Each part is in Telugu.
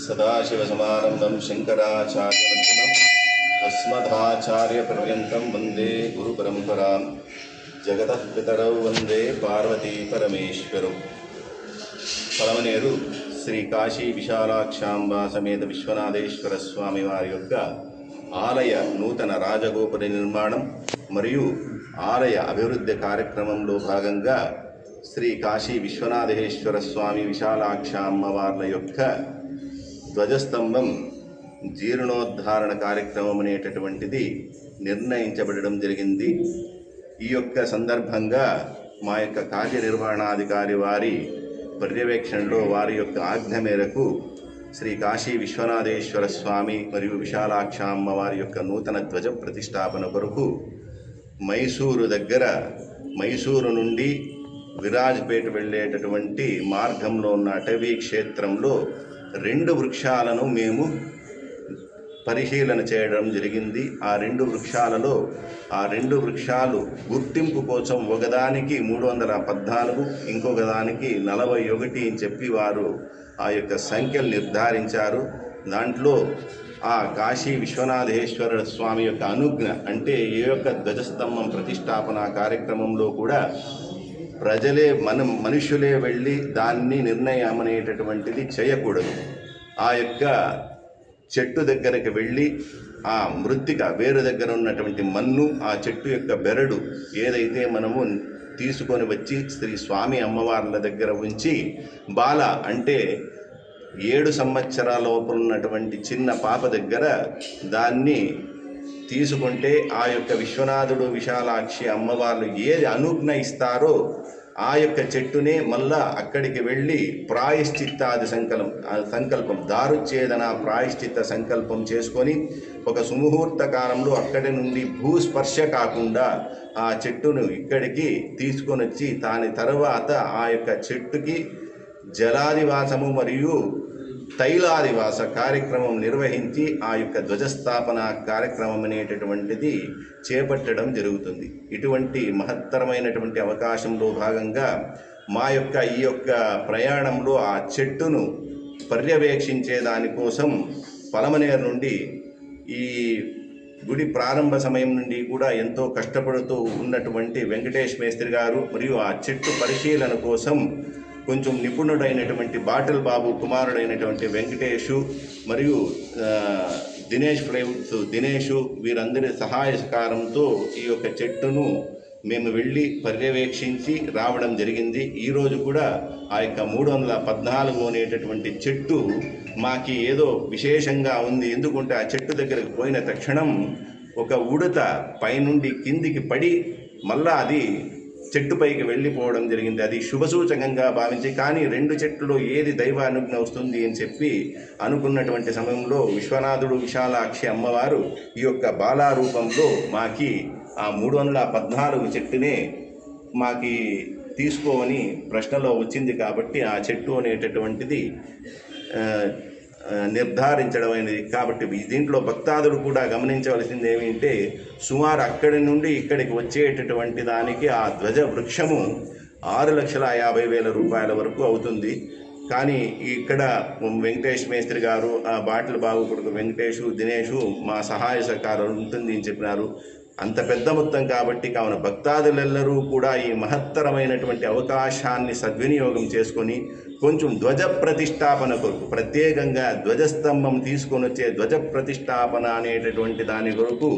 सदाशिवसमारम्भं शङ्कराचार्यमध्यमम् अस्मदाचार्यपर्यन्तं वन्दे गुरुपरम्परां जगतः पितरौ वन्दे పార్వతీ పరమేశ్వరం పలమనేరు శ్రీ కాశీ విశాలాక్షాంబ సమేత విశ్వనాథేశ్వర స్వామి వారి యొక్క ఆలయ నూతన రాజగోపుర నిర్మాణం మరియు ఆలయ అభివృద్ధి కార్యక్రమంలో భాగంగా శ్రీ కాశీ విశ్వనాథేశ్వర స్వామి విశాలాక్షాంబ వార్ల యొక్క ధ్వజస్తంభం జీర్ణోద్ధారణ కార్యక్రమం అనేటటువంటిది నిర్ణయించబడడం జరిగింది. ఈ యొక్క సందర్భంగా మా యొక్క కార్యనిర్వహణాధికారి వారి పర్యవేక్షణలో వారి యొక్క ఆజ్ఞ మేరకు శ్రీ కాశీ విశ్వనాథేశ్వర స్వామి మరియు విశాలాక్షామ్మ వారి యొక్క నూతన ధ్వజ ప్రతిష్టాపన కొరకు మైసూరు దగ్గర మైసూరు నుండి విరాజ్పేట వెళ్ళేటటువంటి మార్గంలో ఉన్న అటవీ క్షేత్రంలో రెండు వృక్షాలను మేము పరిశీలన చేయడం జరిగింది. ఆ రెండు వృక్షాలలో ఆ రెండు వృక్షాలు గుర్తింపు కోసం ఒకదానికి మూడు వందల పద్నాలుగు ఇంకొక దానికి నలభై ఒకటి అని చెప్పి వారు ఆ యొక్క సంఖ్యలు నిర్ధారించారు. దాంట్లో ఆ కాశీ విశ్వనాథేశ్వర స్వామి యొక్క అనుజ్ఞ అంటే ఏ యొక్క ధ్వజస్తంభం ప్రతిష్టాపన కార్యక్రమంలో కూడా ప్రజలే మనం మనుషులే వెళ్ళి దాన్ని నిర్ణయమనేటటువంటిది చేయకూడదు. ఆ యొక్క చెట్టు దగ్గరికి వెళ్ళి ఆ మృత్తిక వేరు దగ్గర ఉన్నటువంటి మన్ను ఆ చెట్టు యొక్క బెరడు ఏదైతే మనము తీసుకొని వచ్చి శ్రీ స్వామి అమ్మవార్ల దగ్గర ఉంచి బాల అంటే ఏడు సంవత్సరాల లోపల ఉన్నటువంటి చిన్న పాప దగ్గర దాన్ని తీసుకుంటే ఆ యొక్క విశ్వనాథుడు విశాలాక్షి అమ్మవార్లు ఏది అనుజ్ఞ ఇస్తారో ఆ యొక్క చెట్టునే మళ్ళా అక్కడికి వెళ్ళి ప్రాయశ్చిత్తాది సంకల్పం సంకల్పం దారుచ్ఛేదన ప్రాయశ్చిత్త సంకల్పం చేసుకొని ఒక సుముహూర్త కాలంలో అక్కడి నుండి భూస్పర్శ కాకుండా ఆ చెట్టును ఇక్కడికి తీసుకొని వచ్చి దాని తర్వాత ఆ యొక్క చెట్టుకి జలాదివాసము మరియు తైలాదివాస కార్యక్రమం నిర్వహించి ఆ యొక్క ధ్వజస్థాపన కార్యక్రమం అనేటటువంటిది చేపట్టడం జరుగుతుంది. ఇటువంటి మహత్తరమైనటువంటి అవకాశంలో భాగంగా మా యొక్క ఈ యొక్క ప్రయాణంలో ఆ చెట్టును పర్యవేక్షించే దానికోసం పలమనేరు నుండి ఈ గుడి ప్రారంభ సమయం నుండి కూడా ఎంతో కష్టపడుతూ ఉన్నటువంటి వెంకటేష్ మేస్త్రి గారు మరియు ఆ చెట్టు పరిశీలన కోసం కొంచెం నిపుణుడైనటువంటి బాటల్ బాబు కుమారుడైనటువంటి వెంకటేషు మరియు దినేష్ ఫ్లైవుడ్స్ దినేషు వీరందరి సహాయ సహకారంతో ఈ యొక్క చెట్టును మేము వెళ్ళి పర్యవేక్షించి రావడం జరిగింది. ఈరోజు కూడా ఆ యొక్క మూడు వందల పద్నాలుగు అనేటటువంటి చెట్టు మాకి ఏదో విశేషంగా ఉంది. ఎందుకంటే ఆ చెట్టు దగ్గరకు పోయిన తక్షణం ఒక ఉడత పైనుండి కిందికి పడి మళ్ళా అది చెట్టుపైకి వెళ్ళిపోవడం జరిగింది. అది శుభసూచకంగా భావించి కానీ రెండు చెట్లు ఏది దైవానుజ్ఞ వస్తుంది అని చెప్పి అనుకున్నటువంటి సమయంలో విశ్వనాథుడు విశాలాక్షి అమ్మవారు ఈ యొక్క బాలారూపంలో మాకి ఆ మూడు వందల పద్నాలుగు చెట్టునే మాకి తీసుకోమని ప్రశ్నలో వచ్చింది కాబట్టి ఆ చెట్టు అనేటటువంటిది నిర్ధారించడమైనది నిర్ధారించడం అనేది. కాబట్టి దీంట్లో భక్తాదులు కూడా గమనించవలసింది ఏమిటంటే సుమారు అక్కడి నుండి ఇక్కడికి వచ్చేటటువంటి దానికి ఆ ధ్వజ వృక్షము ఆరు లక్షల యాభై వేల రూపాయల వరకు అవుతుంది. కానీ ఇక్కడ వెంకటేష్ మేస్త్రి గారు ఆ బాటిల్ బాబు కొడుకు వెంకటేషు దినేషు మా సహాయ సహకారం ఉంటుంది అని చెప్పినారు. అంత పెద్ద మొత్తం కాబట్టి కావున భక్తాదులెల్లరూ కూడా ఈ మహత్తరమైనటువంటి అవకాశాన్ని సద్వినియోగం చేసుకొని కొంచెం ధ్వజ ప్రతిష్టాపన కొరకు ప్రత్యేకంగా ధ్వజస్తంభం తీసుకొని వచ్చే ధ్వజ ప్రతిష్టాపన అనేటటువంటి దాని కొరకు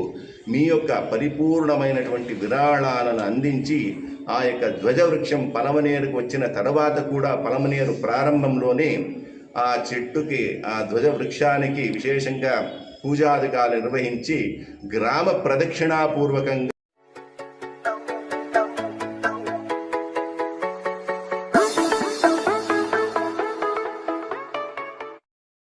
మీ యొక్క పరిపూర్ణమైనటువంటి విరాళాలను అందించి ఆ యొక్క ధ్వజవృక్షం పలమనేరుకు వచ్చిన తర్వాత కూడా పలమనేరు ప్రారంభంలోనే ఆ చెట్టుకి ఆ ధ్వజ వృక్షానికి విశేషంగా పూజాధికారులు నిర్వహించి గ్రామ ప్రదక్షిణాపూర్వకంగా